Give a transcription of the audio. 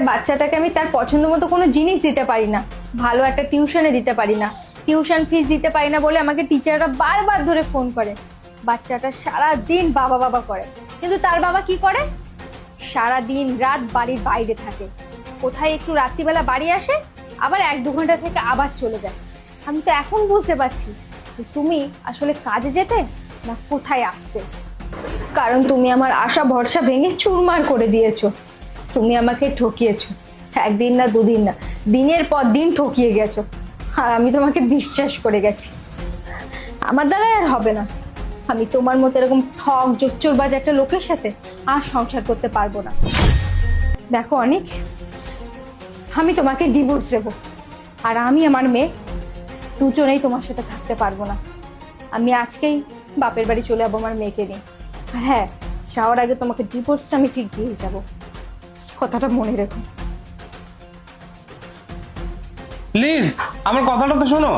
বাচ্চাটাকে আমি তার পছন্দ মতো কোনো জিনিস দিতে পারি না। ভালো একটা টিউশনে দিতে পারি না। টিউশন ফিস দিতে পারি না বলে আমাকে টিচাররা বারবার ধরে ফোন করে। বাচ্চাটা সারা দিন বাবা বাবা করে। কিন্তু তার বাবা কি করে? সারা দিন রাত বাড়ির বাইরে থাকে। কোথায় একটু রাত্রিবেলা বাড়ি আসে, আবার এক দু ঘণ্টা থেকে আবার চলে যায়। আমি তো এখন বুঝতে পারছি তুমি আসলে কাজে যেতে না কোথায় আসতে। কারণ তুমি আমার আশা ভরসা ভেঙে চুরমার করে দিয়েছ। তুমি আমাকে ঠকিয়েছো। একদিন না দুদিন না, দিনের পর দিন ঠকিয়ে গেছো। আর আমি তোমাকে বিশ্বাস করে গেছি। আমার দ্বারা আর হবে না। আমি তোমার মতো এরকম ঠক, জোচ্চোরবাজ একটা লোকের সাথে আর সংসার করতে পারব না। দেখো অনেক, আমি তোমাকে ডিভোর্স দেবো। আর আমি আমার মেয়ে, দুজনেই তোমার সাথে থাকতে পারব না। আমি আজকেই বাপের বাড়ি চলে যাব আমার মেয়েকে নিয়ে। আর হ্যাঁ যাওয়ার আগে তোমাকে ডিভোর্সটা আমি ঠিক দিয়ে যাব। কথাটা মনে রেখো। প্লিজ আমার কথাটা তো শোনো।